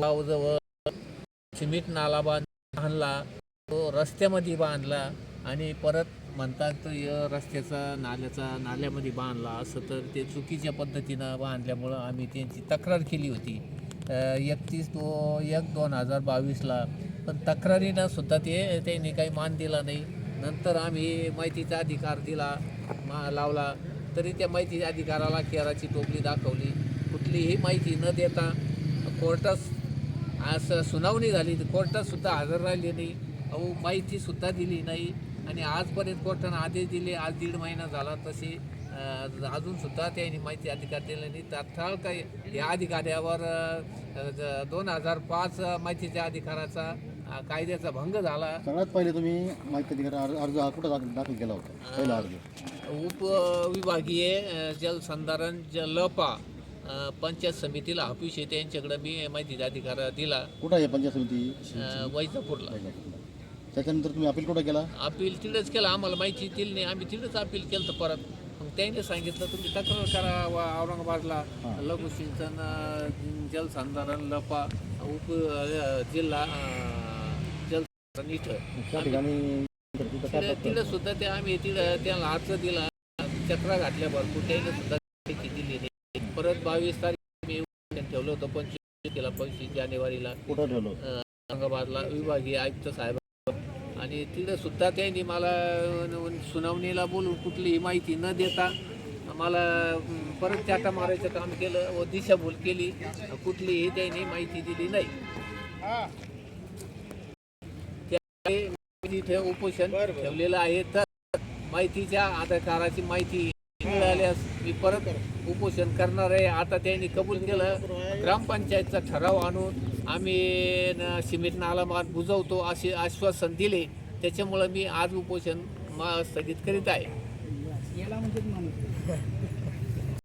गावजवळ cement नाला बांध बांधला तो रस्त्यामध्ये बांधला आणि परत म्हणतात रस्त्याचा नाल्याचा नाल्यामध्ये बांधला. असं तर ते चुकीच्या पद्धतीनं बांधल्यामुळं आम्ही त्यांची तक्रार केली होती. एकतीस दो एक दोन हजार बावीसला. पण तक्रारीनं सुद्धा ते त्यांनी काही मान दिला नाही. नंतर आम्ही माहितीचा अधिकार दिला मा लावला. तरी त्या माहिती अधिकाराला केराची टोपली दाखवली. कुठलीही माहिती न देता कोर्टात असं सुनावणी झाली तर कोर्टात सुद्धा हजर राहिले नाही. अहो माहिती सुद्धा दिली नाही. आणि आजपर्यंत कोर्टानं आदेश दिले आज दीड महिना झाला तसे. अं, अजून सुद्धा त्यांनी माहिती अधिकार दिला नाही. तात्काळ काही या अधिकाऱ्यावर दोन हजार पाच माहितीच्या अधिकाराचा कायद्याचा भंग झाला. सगळ्यात पहिले तुम्ही माहिती अधिकार अर्ज कुठं दाखल दाखल केला होता? पहिला अर्ज. उपविभागीय जलसंधारण जलपा पंचायत समितीला ऑफिस आहे त्यांच्याकडे मी माहितीचा अधिकार दिला. कुठं आहे पंचायत समिती? अं, वैजापूरला. त्याच्यानंतर तुम्ही अपील कुठं केला? अपील तिथंच केलं. आम्हाला माहिती दिली नाही. आम्ही तिथंच अपील केलं तर परत. मग त्याने सांगितलं तुम्ही तक्रार करा वा औरंगाबादला. हां. लघु सिंचन अं, जलसंधारण लपा उप अं, जिल्हा अं, जलसंधारण इथं. त्या ठिकाणी तिथं काय तिथं सुद्धा ते आम्ही तिथं त्याला अर्ज दिला. चक्रा घातल्या भरपूर. त्याने सुद्धा माहिती परत बावीस तारीख मी ठेवलं होतं पंचवीस केला पंचवीस जानेवारीला. कुठं ठेवलं औरंगाबादला विभागीय आयुक्त साहेब आणि तिथं सुद्धा त्यांनी मला सुनावणीला बोलून कुठलीही माहिती न देता मला परत चाटा मारायचं काम केलं व दिशाभूल केली. कुठलीही त्यांनी माहिती दिली नाही. इथे उपोषण ठेवलेलं आहे. तर माहितीच्या अधिकाराची माहिती मिळाल्यास मी परत उपोषण करणार आहे. आता त्यांनी कबूल केलं. ग्रामपंचायतचा ठराव आणून आम्ही न- सिमेंट नाला बुजवतो असे आश्वासन दिले. त्याच्यामुळं मी आज उपोषण मा स्थगित करीत आहे.